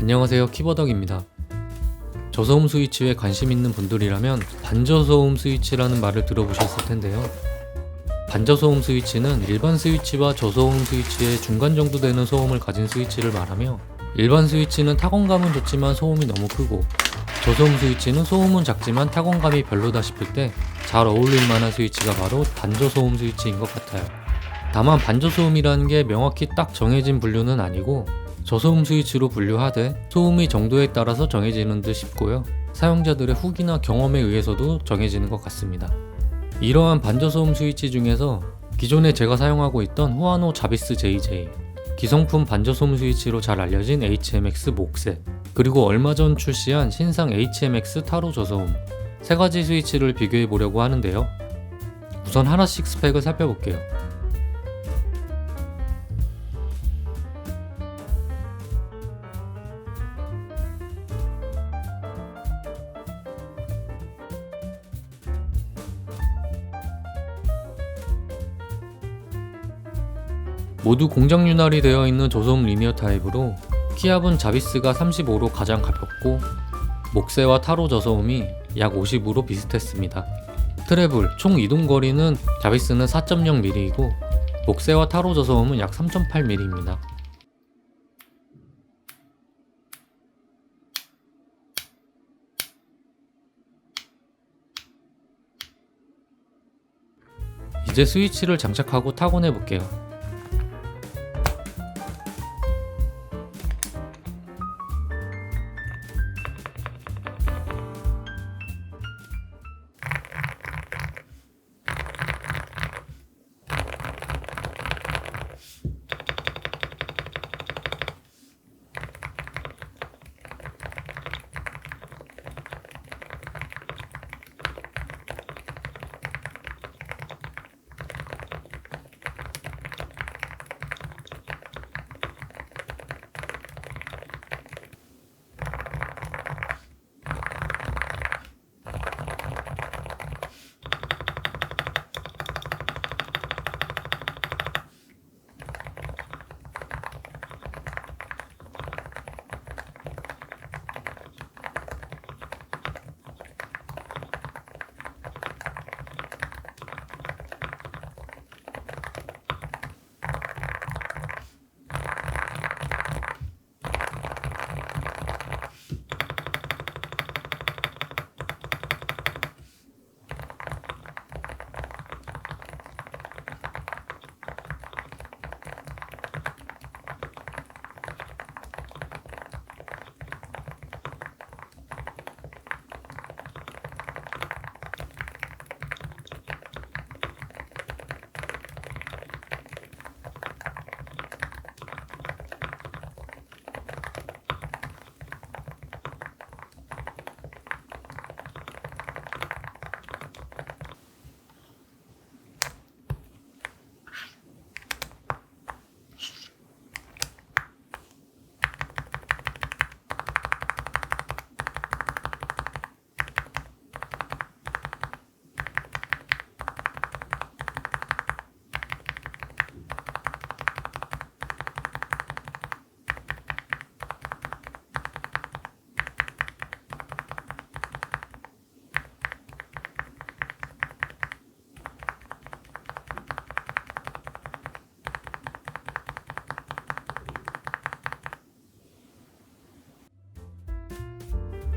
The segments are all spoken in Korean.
안녕하세요 키버덕입니다 저소음 스위치에 관심 있는 분들이라면 반저소음 스위치라는 말을 들어보셨을 텐데요 반저소음 스위치는 일반 스위치와 저소음 스위치의 중간 정도 되는 소음을 가진 스위치를 말하며 일반 스위치는 타건감은 좋지만 소음이 너무 크고 저소음 스위치는 소음은 작지만 타건감이 별로다 싶을 때 잘 어울릴 만한 스위치가 바로 반저소음 스위치인 것 같아요. 다만 반저소음이라는 게 명확히 딱 정해진 분류는 아니고 저소음 스위치로 분류하되 소음의 정도에 따라서 정해지는 듯 싶고요. 사용자들의 후기나 경험에 의해서도 정해지는 것 같습니다. 이러한 반저소음 스위치 중에서 기존에 제가 사용하고 있던 후아노 자비스 JJ, 기성품 반저소음 스위치로 잘 알려진 HMX 목세, 그리고 얼마 전 출시한 신상 HMX 타로 저소음 세 가지 스위치를 비교해 보려고 하는데요. 우선 하나씩 스펙을 살펴볼게요. 모두 공장 윤활이 되어 있는 저소음 리니어 타입으로 키압은 자비스가 35로 가장 가볍고 목세와 타로 저소음이 약 50으로 비슷했습니다. 트래블 총 이동 거리는 자비스는 4.0mm이고 목세와 타로 저소음은 약 3.8mm입니다. 이제 스위치를 장착하고 타곤해 볼게요.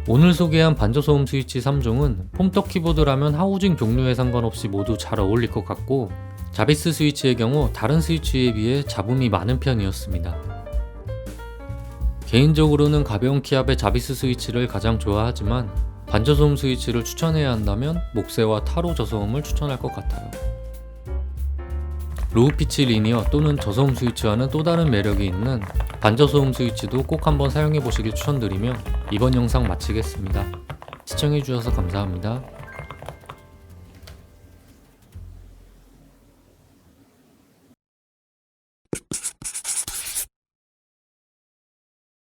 오늘 소개한 반저소음 스위치 3종은 폼떡 키보드라면 하우징 종류에 상관없이 모두 잘 어울릴 것 같고 자비스 스위치의 경우 다른 스위치에 비해 잡음이 많은 편이었습니다. 개인적으로는 가벼운 키압의 자비스 스위치를 가장 좋아하지만 반저소음 스위치를 추천해야 한다면 목세와 타로 저소음을 추천할 것 같아요. 로우 피치 리니어 또는 저소음 스위치와는 또 다른 매력이 있는 반저소음 스위치도 꼭 한번 사용해 보시길 추천드리며 이번 영상 마치겠습니다. 시청해주셔서 감사합니다.